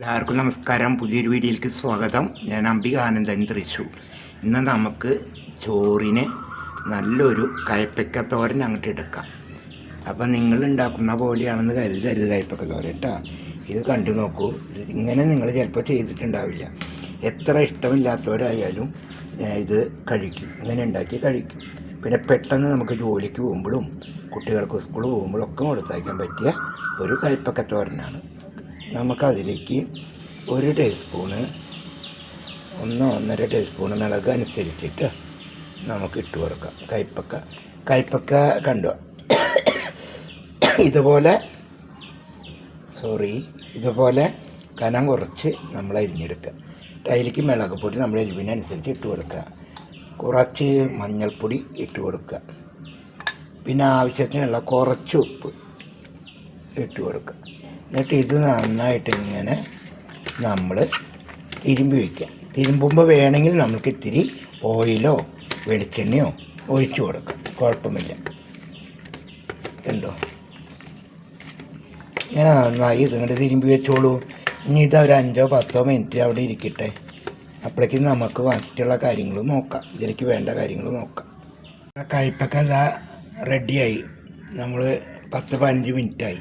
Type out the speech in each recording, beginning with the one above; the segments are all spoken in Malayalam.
എല്ലാവർക്കും നമസ്കാരം. പുതിയൊരു വീഡിയോയിലേക്ക് സ്വാഗതം. ഞാൻ അംബികാനന്ദൻ തൃശൂർ. ഇന്ന് നമുക്ക് ചോറിന് നല്ലൊരു കയപ്പയ്ക്ക തോരൻ അങ്ങോട്ട് എടുക്കാം. അപ്പം നിങ്ങൾ ഉണ്ടാക്കുന്ന പോലെയാണെന്ന് കരുതരുത് കയപ്പയ്ക്ക തോരൻ കേട്ടോ ഇത് കണ്ടു നോക്കൂ. ഇങ്ങനെ നിങ്ങൾ ചിലപ്പോൾ ചെയ്തിട്ടുണ്ടാവില്ല. എത്ര ഇഷ്ടമില്ലാത്തവരായാലും ഇത് കഴിക്കും. ഇങ്ങനെ ഉണ്ടാക്കി കഴിക്കും. പിന്നെ പെട്ടെന്ന് നമുക്ക് ജോലിക്ക് പോകുമ്പോഴും കുട്ടികൾക്ക് സ്കൂളിൽ പോകുമ്പോഴും ഒക്കെ കൊടുത്തയക്കാൻ പറ്റിയ ഒരു കയ്പ്പക്ക തോരനാണ്. നമുക്കതിലേക്ക് ഒരു ടീസ്പൂണ് ഒന്നോ ഒന്നര ടീസ്പൂണ് മിളക് അനുസരിച്ചിട്ട് നമുക്ക് ഇട്ട് കൊടുക്കാം. കയ്പ്പക്ക കയ്പ്പക്ക കണ്ടോ? ഇതുപോലെ സോറി ഇതുപോലെ കനം കുറച്ച് നമ്മൾ അരിഞ്ഞെടുക്കുക. അതിലേക്ക് മിളക് പൊടി നമ്മൾ എരിവിനനുസരിച്ച് ഇട്ട് കൊടുക്കുക. കുറച്ച് മഞ്ഞൾപ്പൊടി ഇട്ട് കൊടുക്കുക. പിന്നെ ആവശ്യത്തിനുള്ള കുറച്ച് ഉപ്പ് ഇട്ട് കൊടുക്കുക. എന്നിട്ട് ഇത് നന്നായിട്ട് ഇങ്ങനെ നമ്മൾ തിരുമ്പി വയ്ക്കാം തിരുമ്പുമ്പോൾ വേണമെങ്കിൽ നമുക്ക് ഇത്തിരി ഓയിലോ വെളിച്ചെണ്ണയോ ഒഴിച്ചു കൊടുക്കാം. കുഴപ്പമില്ല. ഉണ്ടോ ഇങ്ങനെ നന്നായി ഇതിങ്ങോട്ട് തിരുമ്പി വെച്ചോളൂ. ഇനി ഇത് ഒരു അഞ്ചോ പത്തോ മിനിറ്റ് അവിടെ ഇരിക്കട്ടെ. അപ്പോഴേക്കും നമുക്ക് മറ്റുള്ള കാര്യങ്ങൾ നോക്കാം. ഇതിലേക്ക് വേണ്ട കാര്യങ്ങൾ നോക്കാം. കയ്പൊക്കെ ഇതാ റെഡിയായി നമ്മൾ പത്ത് പതിനഞ്ച് മിനിറ്റായി.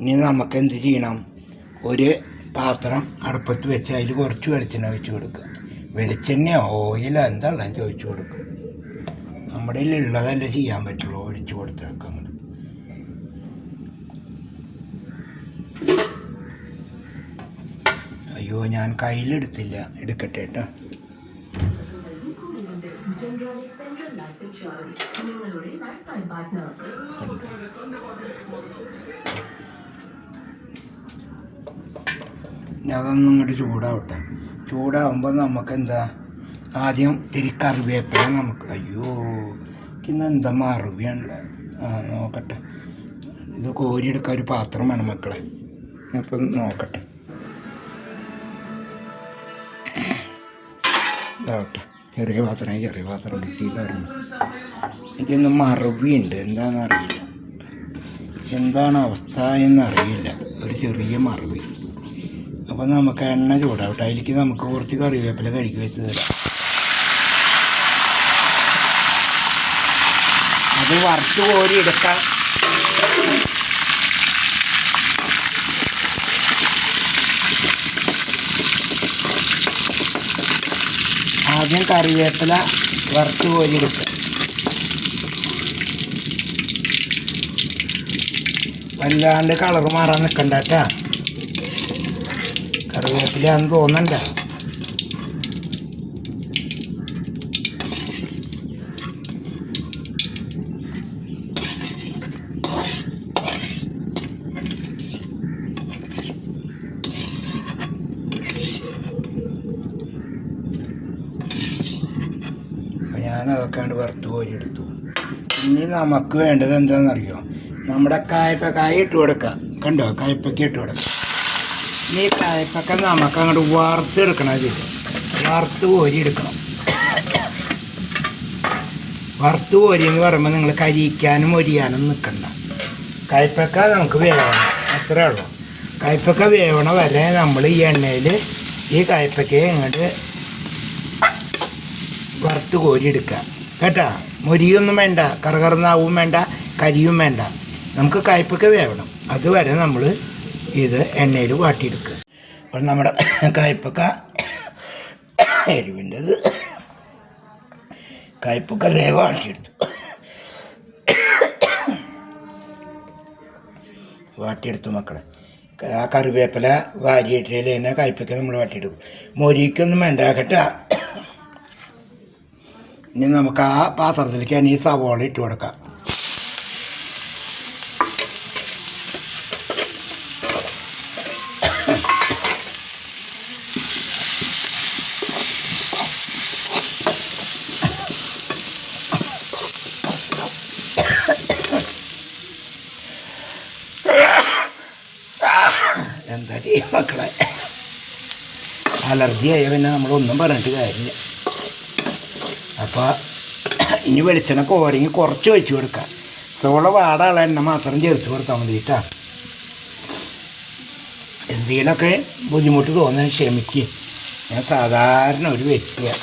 ഇനി നമുക്ക് എന്ത് ചെയ്യണം? ഒരു പാത്രം അടുപ്പത്ത് വെച്ച് അതിൽ കുറച്ച് വെളിച്ചെണ്ണ ഒഴിച്ച് കൊടുക്കുക. വെളിച്ചെണ്ണ ഓയിലോ എന്താണെന്ന് ചോദിച്ചു കൊടുക്കുക. നമ്മുടെ ഉള്ളതല്ലേ ചെയ്യാൻ പറ്റുള്ളൂ ഒഴിച്ചു കൊടുത്തേക്കാം അങ്ങോട്ട്. അയ്യോ ഞാൻ കയ്യിലെടുത്തില്ല. എടുക്കട്ടെ കേട്ടോ. നിങ്ങളുടെ അതൊന്നും ഇങ്ങോട്ട് ചൂടാവട്ടെ. ചൂടാവുമ്പോൾ നമുക്ക് എന്താ ആദ്യം തിരി കറിവേപ്പില നമുക്ക്. അയ്യോ ഇന്ന് എന്താ മറുവിയാണ് ആ നോക്കട്ടെ. ഇത് കോരിയെടുക്കാൻ ഒരു പാത്രം വേണം മക്കളെ. അപ്പം നോക്കട്ടെ. ഇതാവട്ടെ. ചെറിയ പാത്രം ചെറിയ പാത്രം കിട്ടിയില്ലായിരുന്നു. എനിക്കൊന്ന് മറവിയുണ്ട് എന്താണെന്ന് അറിയില്ല എന്താണ് അവസ്ഥ എന്നറിയില്ല. ഒരു ചെറിയ മറുവി അപ്പം നമുക്ക് എണ്ണ ചൂടാവട്ടെ അതിലേക്ക് നമുക്ക് കുറച്ച് കറിവേപ്പില കഴുകി വെച്ച് തരാം. അത് വറുത്ത് കോരി എടുക്കാം. ആദ്യം കറിവേപ്പില വറുത്ത് കോരി എടുക്കുക വല്ലാണ്ട് കളർ മാറാൻ നിൽക്കണ്ട കേട്ടാ. കറിവേപ്പിലാന്ന് തോന്നണ്ട? അപ്പം ഞാനതൊക്കെ കണ്ട് വറുത്ത് കോരി എടുത്തു ഇനി നമുക്ക് വേണ്ടത് എന്താണെന്നറിയോ? നമ്മുടെ കായ്പക്കായ ഇട്ട് കൊടുക്കുക കണ്ടോ? കായ്പക്ക ഇട്ട് കൊടുക്കുക ഈ കായ്പക്ക നമുക്ക് അങ്ങോട്ട് വറുത്തെടുക്കണം അതിൽ വറുത്ത് ഓരി എടുക്കണം വറുത്ത് കോരി എന്ന് പറയുമ്പോൾ നിങ്ങൾ കരിക്കാനും ഒരിയാനും നിൽക്കണ്ട കയ്പക്ക നമുക്ക് വേവണം. അത്രേ ഉള്ളൂ. കയ്പക്ക വേവണ വരെ നമ്മൾ ഈ എണ്ണയിൽ ഈ കയ്പക്കയെ ഇങ്ങോട്ട് വറുത്ത് കോരി എടുക്കുക കേട്ടാ? മൊരിയൊന്നും വേണ്ട. കറകറന്നാവും വേണ്ട. കരിയും വേണ്ട. നമുക്ക് കയ്പൊക്കെ വേവണം. അതുവരെ നമ്മൾ ഇത് എണ്ണയിൽ വാട്ടിയെടുക്കുക. അപ്പോൾ നമ്മുടെ കായ്പക്ക എരിവിന്റെത് കായ്പക്ക ദേ വാട്ടിയെടുത്തു. മക്കളെ. ആ കറിവേപ്പില വാരിയിട്ടതിൽ തന്നെ കയ്പൊക്കെ നമ്മൾ വാട്ടിയെടുക്കും. മൊരിക്കൊന്നും വേണ്ട കേട്ടാ. ഇനി നമുക്ക് ആ പാത്രത്തിലേക്ക് ഇനി സവോള ഇട്ട് കൊടുക്കാം. ചെയ്യും മക്കളെ. അലർജി ആയ പിന്നെ നമ്മളൊന്നും പറഞ്ഞിട്ട് കാര്യമില്ല. അപ്പോൾ ഇനി വെളിച്ചെണ്ണ കോരങ്ങി കുറച്ച് വെച്ച് കൊടുക്കാം. സോള വാടാള എണ്ണ മാത്രം ചേർത്ത് കൊടുത്താൽ മതി കേട്ടോ. എന്ത് എന്തെങ്കിലുമൊക്കെ ബുദ്ധിമുട്ട് തോന്നാൻ ക്ഷമിക്കുക ഞാൻ സാധാരണ ഒരു വ്യക്തിയാണ്.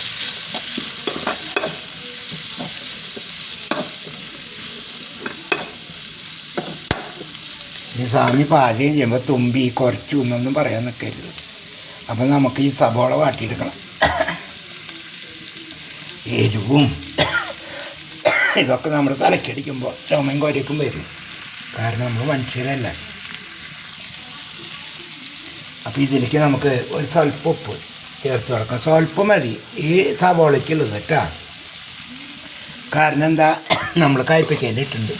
ഈ സ്വാമി പാചകം ചെയ്യുമ്പോൾ തുമ്പി കുറച്ചു എന്നൊന്നും പറയാൻ നിൽക്കരുത് അപ്പം നമുക്ക് ഈ സബോള വാട്ടിയെടുക്കണം. എരിവും ഇതൊക്കെ നമ്മുടെ തലക്കടിക്കുമ്പോൾ ചുമയും കുരയ്ക്കും വരും. കാരണം നമ്മൾ മനുഷ്യരല്ല. അപ്പോൾ ഇതിലേക്ക് നമുക്ക് ഒരു സ്വല്പം ഉപ്പ് ചേർത്ത് കൊടുക്കാം. സ്വല്പം മതി. ഈ സവോളയ്ക്കുള്ളത് കേട്ടോ. കാരണം എന്താ? നമ്മൾ കയ്പയ്ക്കേണ്ടിട്ടുണ്ട്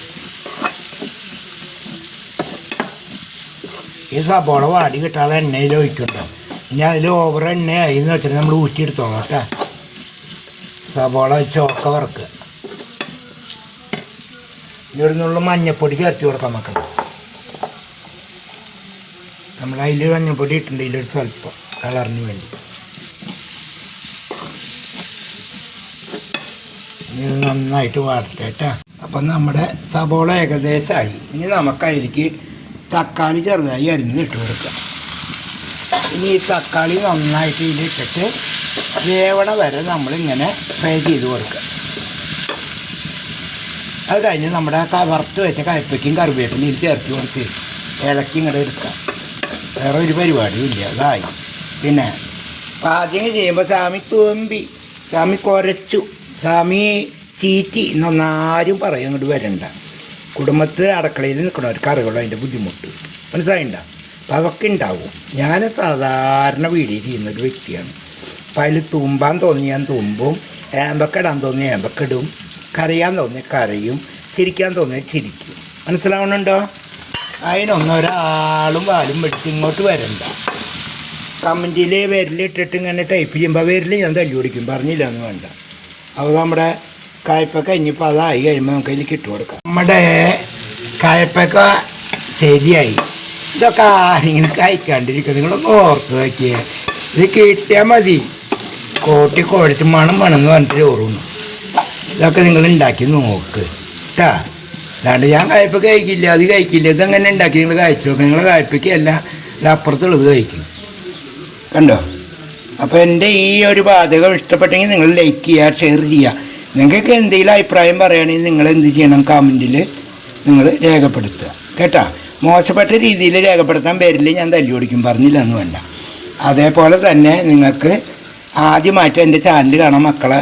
ഈ സബോള വാടി കിട്ടാതെ എണ്ണയിൽ ഒഴിക്കണ്ടോ? ഇനി അതിൽ ഓവർ എണ്ണയായി എന്ന് വെച്ചാൽ നമ്മൾ ഊറ്റിയെടുത്തോളാം കേട്ടോ. സബോള ചോക്ക വറക്കുക ഇവിടെ നിന്നുള്ള മഞ്ഞപ്പൊടി ചേർത്ത് കൊടുക്കാം മക്കൾ നമ്മൾ അതിൽ മഞ്ഞപ്പൊടി ഇട്ടിട്ടുണ്ട് ഇതിലൊരു സ്വല്പം കളറിന് വേണ്ടി. ഇത് നന്നായിട്ട് വാടട്ടെ കേട്ടോ. അപ്പം നമ്മുടെ സബോള ഏകദേശമായി ഇനി നമുക്ക് അതിലേക്ക് തക്കാളി ചെറുതായി അരിഞ്ഞ് ഇട്ട് കൊടുക്കുക. ഇനി ഈ തക്കാളി നന്നായിട്ട് ഇതിലിട്ടിട്ട് വേവണ വരെ നമ്മളിങ്ങനെ ഫ്രൈ ചെയ്ത് കൊടുക്കുക. അത് കഴിഞ്ഞ് നമ്മുടെ വറുത്ത് വെച്ച കയപ്പയ്ക്കും കറിവേപ്പിനും ഇത് ചേർത്ത് കൊടുത്ത് ഇളക്കി ഇങ്ങോട്ട് എടുക്കാം വേറെ ഒരു പരിപാടിയും ഇല്ല അതായി. പിന്നെ പാചകം ചെയ്യുമ്പോൾ സ്വാമി തുമ്പി സ്വാമി കുരച്ചു സ്വാമി ചീറ്റി എന്നൊന്നാരും പറയും അങ്ങോട്ട് വരണ്ട. കുടുംബത്ത് അടുക്കളയിൽ നിൽക്കണവർക്ക് അറിയുള്ളൂ അതിന്റെ ബുദ്ധിമുട്ട്. മനസ്സിലായിണ്ട? അപ്പം അതൊക്കെ ഉണ്ടാവും. ഞാൻ സാധാരണ വീടിയിൽ ചെയ്യുന്ന ഒരു വ്യക്തിയാണ്. അപ്പം അതിൽ തുമ്പാൻ തോന്നിയാൽ തുമ്പും ഏമ്പക്കിടാൻ തോന്നിയാൽ ഏമ്പക്കിടും കരയാൻ തോന്നിയ കരയും. ചിരിക്കാൻ തോന്നിയാൽ ചിരിക്കും. മനസ്സിലാവണുണ്ടോ? അതിനൊന്നൊരാളും വാലും വെടിച്ച് ഇങ്ങോട്ട് വരണ്ട. കമന്റിൽ വിരലിട്ടിട്ട് ഇങ്ങനെ ടൈപ്പ് ചെയ്യുമ്പോൾ വിരൽ ഞാൻ തല്ലി പിടിക്കും. പറഞ്ഞില്ല എന്ന് വേണ്ട. അപ്പോൾ നമ്മുടെ കായ്പ ഇനിയിപ്പോൾ അതായി കഴിയുമ്പോൾ നമുക്ക് അതിലേക്ക് ഇട്ട് കൊടുക്കാം. നമ്മുടെ കായ്പക്ക ശരിയായി. ഇതൊക്കെ ആരെങ്കിലും കഴിക്കാണ്ടിരിക്കുക നിങ്ങളൊന്ന് ഓർത്ത് നോക്കിയേ. ഇത് കിട്ടിയാൽ മതി. കോട്ടി കുഴച്ച് മണം വേണമെന്ന് പറഞ്ഞിട്ട് ചോറുന്നു ഇതൊക്കെ നിങ്ങൾ ഉണ്ടാക്കി നോക്ക്. കേട്ടാ അല്ലാണ്ട് ഞാൻ കായ്പ കഴിക്കില്ല അത് കഴിക്കില്ല. ഇതെങ്ങനെ ഉണ്ടാക്കി? നിങ്ങൾ കഴിച്ചു നോക്കുക നിങ്ങൾ കായ്പയ്ക്കല്ല ഇത് അപ്പുറത്തുള്ളത് കഴിക്കും. കണ്ടോ? അപ്പോൾ എന്റെ ഈ ഒരു പാചകം ഇഷ്ടപ്പെട്ടെങ്കിൽ നിങ്ങൾ ലൈക്ക് ചെയ്യുക ഷെയർ ചെയ്യുക. നിങ്ങൾക്ക് എന്തെങ്കിലും അഭിപ്രായം പറയുകയാണെങ്കിൽ നിങ്ങൾ എന്ത് ചെയ്യണം കമന്റിൽ നിങ്ങൾ രേഖപ്പെടുത്തുക. കേട്ടോ? മോശപ്പെട്ട രീതിയിൽ രേഖപ്പെടുത്താൻ പേരിൽ ഞാൻ തല്ലി ഓടിക്കും. പറഞ്ഞില്ല എന്ന് വേണ്ട. അതേപോലെ തന്നെ നിങ്ങൾക്ക് ആദ്യമായിട്ട് എന്റെ ചാനൽ കാണാൻ മക്കളെ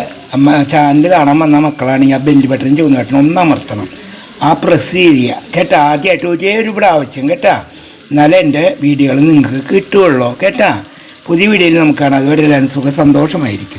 ചാനൽ കാണാൻ വന്ന മക്കളാണെങ്കിൽ ആ ബെല്ല് ബട്ടൺ ചുവന്ന ബട്ടൺ ഒന്ന് അമർത്തണം. ആ പ്രസ് ചെയ്യുക. കേട്ടോ? ആദ്യമായിട്ട് ഒരേ ഒരു പ്രാവശ്യം കേട്ടോ? എന്നാലേ എന്റെ വീഡിയോകൾ നിങ്ങൾക്ക് കിട്ടുകയുള്ളൂ. കേട്ടോ? പുതിയ വീഡിയോയിൽ നമുക്കാണ് കാണാം. അതുവരെ എല്ലാവരും സുഖ സന്തോഷമായിരിക്കും.